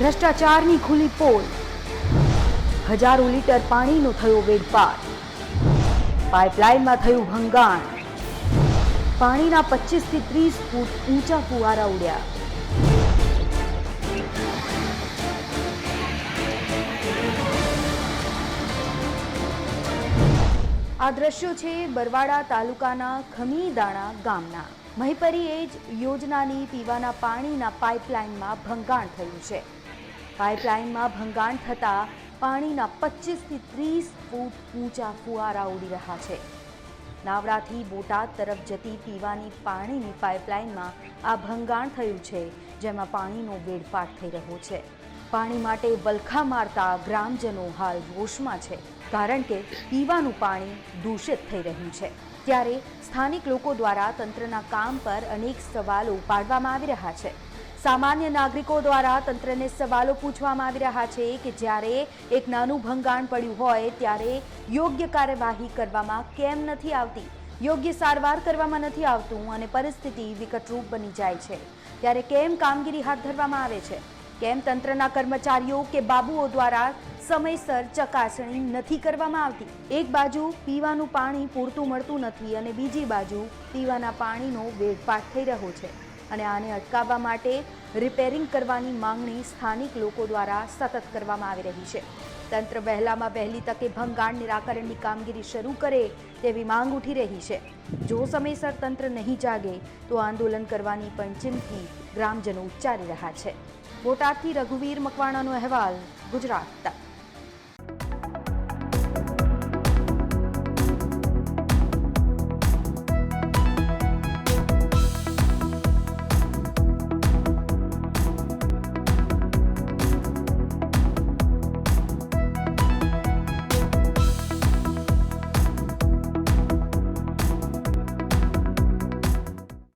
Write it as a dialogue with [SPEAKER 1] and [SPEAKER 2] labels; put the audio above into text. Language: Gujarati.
[SPEAKER 1] ભ્રષ્ટાચારની ખુલ્લી પોલ. હજારો લીટર પાણીનો થયો વેડફાટ. પાઇપલાઇનમાં થયું ભંગાણ. પાણીના પચીસથી ત્રીસ ફૂટ ઊંચા ફુવારા ઉડ્યા. આ દ્રશ્યો છે બરવાડા તાલુકાના ખમીદાણા ગામના. મહીપરી એજ યોજનાની પીવાના પાણીના પાઇપલાઇનમાં ભંગાણ થયું છે. પાઇપલાઇનમાં ભંગાણ થતાં પાણીના પચીસથી ત્રીસ ફૂટ ઊંચા ફુવારા ઉડી રહ્યા છે. નાવડાથી બોટાદ તરફ જતી પીવાની પાણીની પાઇપલાઇનમાં આ ભંગાણ થયું છે, જેમાં પાણીનો વેડફાટ થઈ રહ્યો છે. પાણી માટે વલખા મારતા ગ્રામજનો હાલ રોષમાં છે, કારણ કે પીવાનું પાણી દૂષિત થઈ રહ્યું છે. ત્યારે સ્થાનિક લોકો દ્વારા તંત્રના કામ પર અનેક સવાલો ઉપાડવામાં આવી રહ્યા છે. સામાન્ય નાગરિકો દ્વારા તંત્રને સવાલો પૂછવામાં આવી રહ્યા છે કે જ્યારે એક નાનું ભંગાણ પડ્યું હોય ત્યારે યોગ્ય કાર્યવાહી કરવામાં કેમ નથી આવતી? યોગ્ય સારવાર કરવામાં નથી આવતું અને પરિસ્થિતિ વિકટરૂપ બની જાય છે. ત્યારે કેમ કામગીરી હાથ ધરવામાં આવે છે? કેમ તંત્રના કર્મચારીઓ કે બાબુઓ દ્વારા સમયસર ચકાસણી નથી કરવામાં આવતી? એક બાજુ પીવાનું પાણી પૂરતું મળતું નથી અને બીજી બાજુ પીવાના પાણીનો વેડફાટ થઈ રહ્યો છે. અને આને અટકાવવા માટે રિપેરિંગ કરવાની માંગણી સ્થાનિક લોકો દ્વારા સતત કરવામાં આવી રહી છે. તંત્ર વહેલામાં વહેલી તકે ભંગાણ નિરાકરણની કામગીરી શરૂ કરે તેવી માંગ ઉઠી રહી છે. જો સમયસર તંત્ર નહીં જાગે, તો આંદોલન કરવાની પણ ચીમકી ગ્રામજનો ઉચ્ચારી રહ્યા છે. બોટાદથી રઘુવીર મકવાણાનો અહેવાલ, ગુજરાત. તક